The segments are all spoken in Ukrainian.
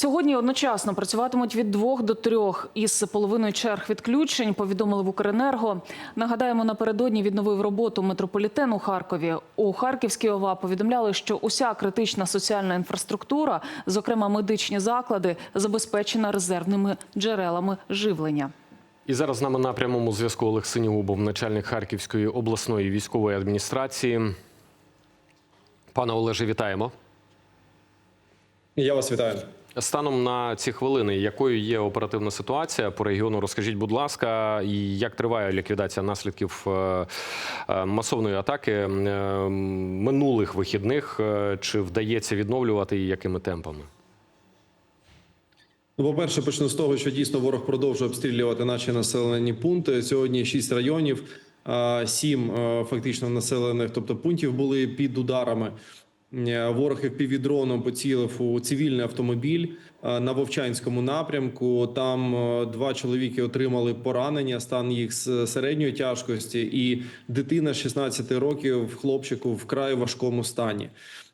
Сьогодні одночасно працюватимуть від двох до трьох із половиною черг відключень. Повідомили в Укренерго. Нагадаємо, напередодні відновив роботу метрополітен у Харкові. У Харківській ОВА повідомляли, що уся критична соціальна інфраструктура, зокрема медичні заклади, забезпечена резервними джерелами живлення. І зараз з нами на прямому зв'язку Олег Синігубов, начальник Харківської обласної військової адміністрації. Пане Олеже, вітаємо. Я вас вітаю. Станом на ці хвилини, якою є оперативна ситуація по регіону, розкажіть, будь ласка, і як триває ліквідація наслідків е, е, масовної атаки е, минулих вихідних? Чи вдається відновлювати і якими темпами? Ну, по-перше, почну з того, що дійсно ворог продовжує обстрілювати наші населені пункти. Сьогодні шість районів, сім фактично населених, тобто пунктів були під ударами. Е, Ворог півдроном поцілив у цивільний автомобіль е, на Вовчанському напрямку. Там е, два чоловіки отримали поранення, стан їх з середньої тяжкості, і дитина 16 років, хлопчику, в край важкому стані.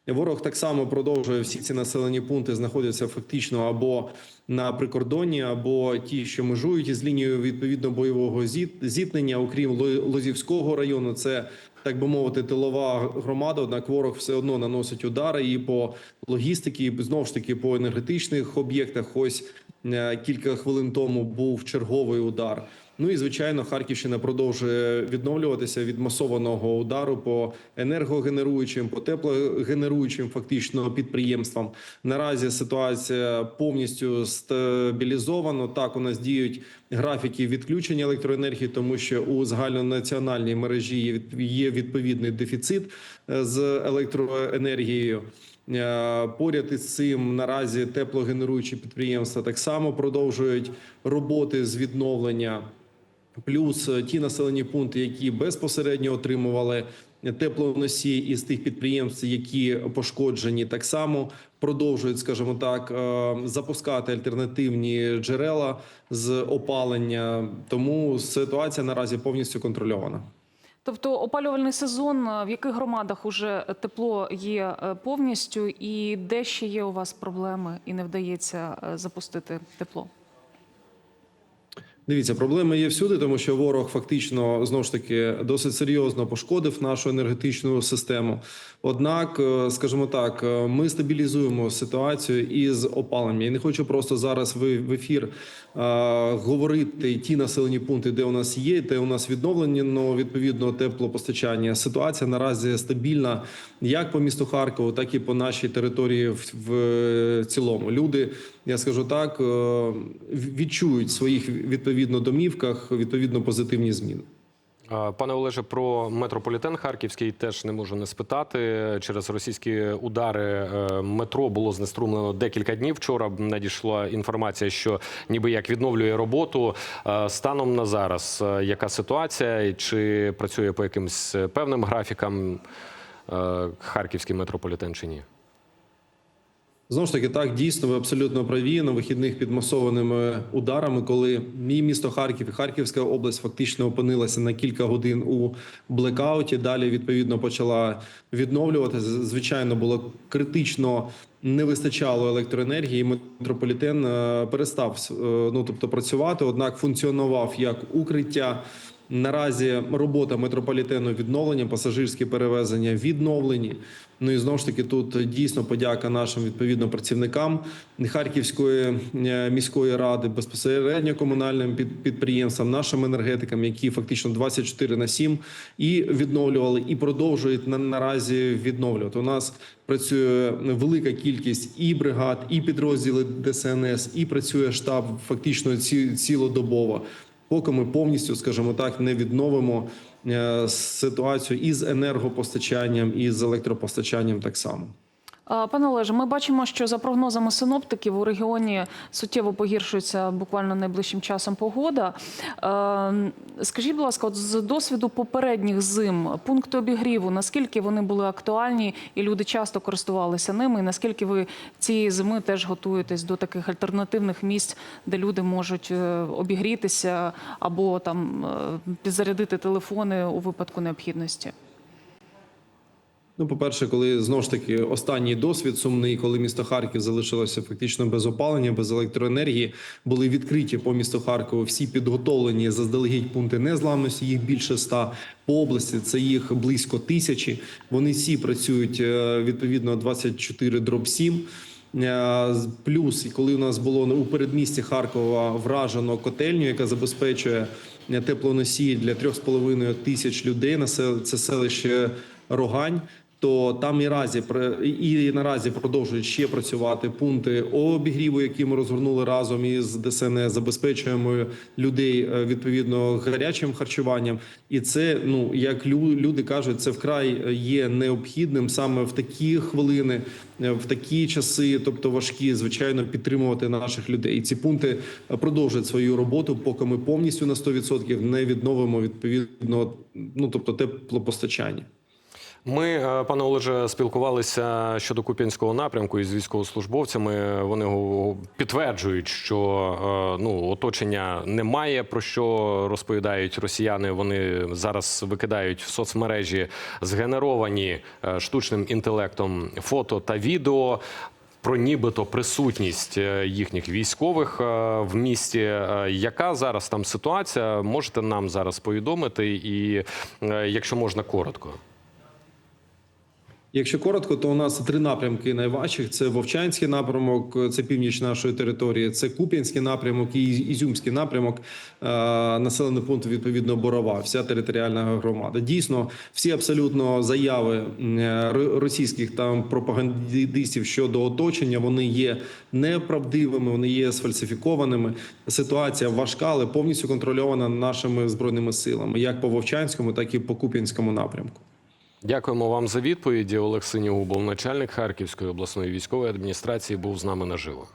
Ворог так само продовжує всі ці населені пункти знаходяться фактично або на прикордонні, або ті, що межують із лінією відповідно бойового зіт- зіткнення, окрім Ло- Лозівського району, це так би мовити, тилова громада. Однак ворог все одно наносить удари і по логістиці, і знову ж таки по енергетичних об'єктах. Ось е, кілька хвилин тому був черговий удар. Ну і звичайно, Харківщина продовжує відновлюватися від масованого удару по енергогенеруючим, по теплогенеруючим фактично підприємствам. Наразі ситуація повністю стабілізована. Так у нас діють графіки відключення електроенергії, тому що у загальнонаціональній мережі є відповідний дефіцит е, з електроенергією. Е, Поряд із цим наразі теплогенеруючі підприємства так само продовжують роботи з відновлення. Плюс е, ті населені пункти, які безпосередньо отримували теплоносії із тих підприємств, які пошкоджені, так само продовжують, скажімо так, е, запускати альтернативні джерела з опалення. Тому ситуація наразі повністю контрольована. Тобто опалювальний сезон е, в яких громадах уже тепло є повністю, і де ще є у вас проблеми і не вдається запустити тепло? Дивіться, проблеми є всюди, тому що ворог фактично знову ж таки досить серйозно пошкодив нашу енергетичну систему. Однак, е, скажімо так, е, ми стабілізуємо ситуацію із опаленням. Я не хочу просто зараз в ефір е, говорити ті населені пункти, де у нас є, де у нас відновлено відповідно теплопостачання. Ситуація наразі стабільна як по місту Харкову, так і по нашій території в, в цілому. Люди, я скажу так, відчують своїх відповідно домівках відповідно позитивні зміни. Пане Олеже, про метрополітен Харківський теж не можу не спитати. Через російські удари е, метро було знеструмлено декілька днів. Вчора надійшла інформація, що ніби як відновлює роботу. Е, Станом на зараз, е, яка ситуація, чи працює по якимось певним графікам харківський метрополітен чи ні? Знову ж таки, так дійсно ви абсолютно праві на вихідних під масованими ударами, коли мій місто Харків і Харківська область фактично опинилася на кілька годин у блекауті. Далі відповідно почала відновлювати. Звичайно, було критично не вистачало електроенергії. Метрополітен е, перестав е, ну тобто працювати однак функціонував як укриття. Наразі робота метрополітену відновлення, пасажирські перевезення відновлені. Ну і знову ж таки, тут дійсно подяка нашим відповідно працівникам Харківської е, міської ради, безпосередньо комунальним під- підприємствам, нашим енергетикам, які фактично 24 на 7 і відновлювали, і продовжують на наразі відновлювати. У нас працює велика кількість і бригад, і підрозділи ДСНС, і працює штаб фактично ці- цілодобово поки ми повністю, скажімо так, не відновимо е, ситуацію із енергопостачанням і з електропостачанням так само. А, Пане Олеже, ми бачимо, що за прогнозами синоптиків у регіоні суттєво погіршується буквально найближчим часом погода. Е, Скажіть, будь ласка, з досвіду попередніх зим пункти обігріву, наскільки вони були актуальні і люди часто користувалися ними? І наскільки ви цієї зими теж готуєтесь до таких альтернативних місць, де люди можуть е, обігрітися або там е, підзарядити телефони у випадку необхідності? Ну, по-перше, коли знову ж таки останній досвід сумний, коли місто Харків залишилося фактично без опалення, без електроенергії, були відкриті по місту Харкову всі підготовлені заздалегідь пункти незламності. Їх більше ста по області. Це їх близько тисячі. Вони всі працюють е, відповідно 24 дроб 7. Е, Плюс, коли у нас було у передмісті Харкова вражено котельню, яка забезпечує е, теплоносії для 3,5 тисяч людей, насел- це селище Рогань. То там і разі і наразі продовжують ще працювати пункти обігріву, які ми розгорнули разом із ДСНС, забезпечуємо людей е, відповідно гарячим харчуванням. І це ну як лю- люди кажуть, це вкрай є необхідним саме в такі хвилини, е, в такі часи, тобто важкі, звичайно, підтримувати наших людей. І ці пункти продовжують свою роботу, поки ми повністю на 100% не відновимо відповідно, ну тобто теплопостачання. Ми, е, пане Олеже, спілкувалися щодо Куп'янського напрямку із військовослужбовцями. Вони підтверджують, що е, ну оточення немає. Про що розповідають росіяни? Вони зараз викидають в соцмережі згенеровані е, штучним інтелектом фото та відео. Про нібито присутність їхніх військових в місті. Яка зараз там ситуація? Можете нам зараз повідомити, і якщо можна коротко. Якщо коротко, то у нас три напрямки найважчих: це Вовчанський напрямок, це північ нашої території, це Куп'янський напрямок і Ізюмський напрямок, е, населений пункт відповідно Борова, вся територіальна громада. Дійсно, всі абсолютно заяви е, ро- російських там пропагандистів щодо оточення, вони є неправдивими, вони є сфальсифікованими. Ситуація важка, але повністю контрольована нашими збройними силами, як по Вовчанському, так і по Куп'янському напрямку. Дякуємо вам за відповіді. Олег Синігубов, начальник Харківської обласної військової адміністрації, був з нами наживо.